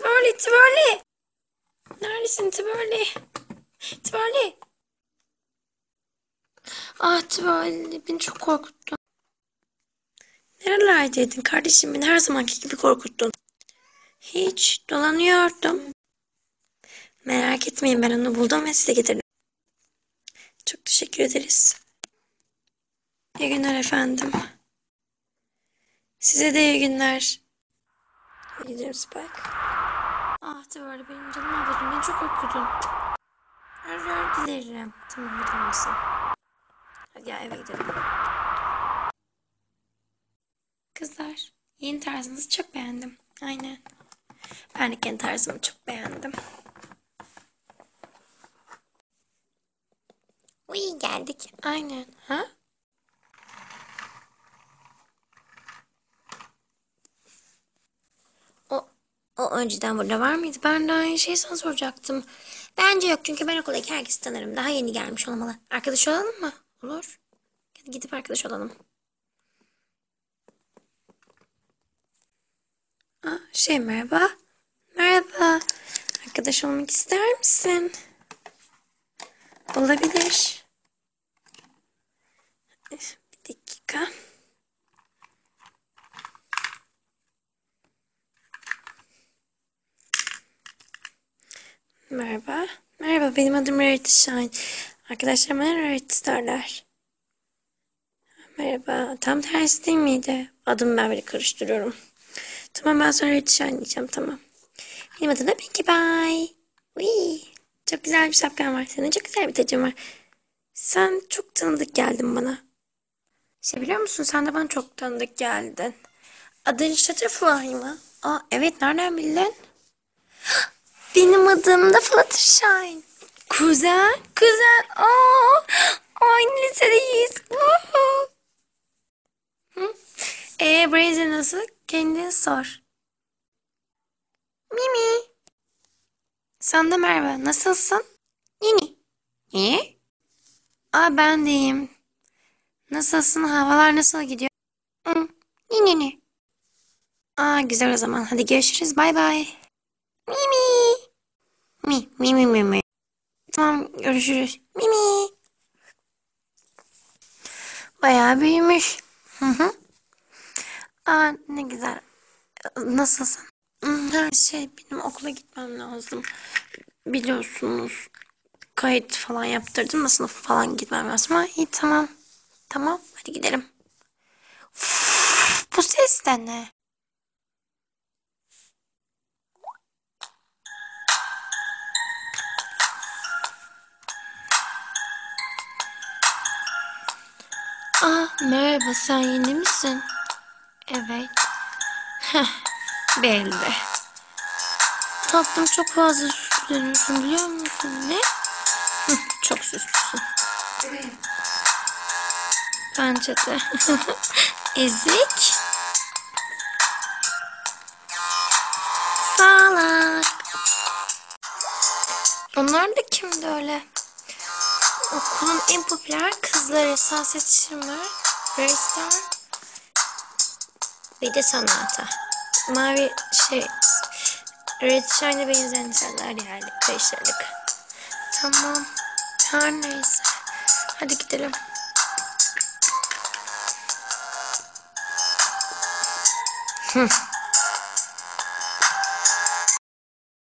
Twirly, Twirly. Neredesin Twirly? Twirly. Ah Twirly beni çok korkuttun. Nerelerdeydin kardeşim beni her zamanki gibi korkuttun. Hiç dolanıyordum. Merak etmeyin ben onu buldum ve size getirdim. Çok teşekkür ederiz. İyi günler efendim. Size de iyi günler. Gidelim Spike. Ah Tıvarlı benim canım ablacığım beni çok korkuttun. Özür dilerim. Tamam olmasın. Hadi ya eve gidelim. Kızlar yeni tarzınızı çok beğendim. Aynen. Ben de kendi tarzımı çok beğendim. Uy geldik. Aynen. Ha? Önceden burada var mıydı? Ben de aynı şeyi sana soracaktım. Bence yok çünkü ben okuldaki herkesi tanırım. Daha yeni gelmiş olmalı. Arkadaş olalım mı? Olur. Hadi gidip arkadaş olalım. Aa, şey merhaba. Merhaba. Arkadaş olmak ister misin? Olabilir. Bir dakika. Merhaba. Merhaba benim adım Rarity Shine. Arkadaşlar bana Rarity derler. Merhaba. Tam tersi değil miydi? Adımı ben böyle karıştırıyorum. Tamam ben sonra Rarity Shine diyeceğim tamam. Benim adım da Pinkie Pie. Uy, çok güzel bir şapkan var. Senin çok güzel bir tacın var. Sen çok tanıdık geldin bana. Şey biliyor musun? Sen de bana çok tanıdık geldin. Adın Shutterfly mı? Aa evet nereden bildin? Benim adım da Fluttershy. Kuzen, kuzen. Aa, aynı lisedeyiz. Woohoo. Hı? Ee, Brazen nasıl? Kendin sor. Mimi. Sen de merhaba. Nasılsın? Yeni. İyi. Aa ben de iyiyim. Nasılsın? Havalar nasıl gidiyor? Hı. Yeni. Aa güzel o zaman. Hadi görüşürüz. Bay bay. Mimi. Mi mi mi mi mi. Tamam görüşürüz. Mimi. Bayağı büyümüş. Hı hı. Aa ne güzel. Nasılsın? Her şey benim okula gitmem lazım. Biliyorsunuz kayıt falan yaptırdım da sınıf falan gitmem lazım. Ha, iyi tamam. Tamam hadi gidelim. Uf, bu ses de ne? Aa, merhaba sen yeni misin? Evet. Belli. Tatlım çok fazla süsleniyorsun biliyor musun? Ne? Çok süslüsün. Bence de. Ezik. Salak. Onlar da kimdi öyle? Okulun en popüler kızları Sunset Shimmer, Raystar ve de Sanata. Mavi şey Red Shine'e benzeyen insanlar yani karıştırdık. Tamam. Her neyse. Hadi gidelim. Hı.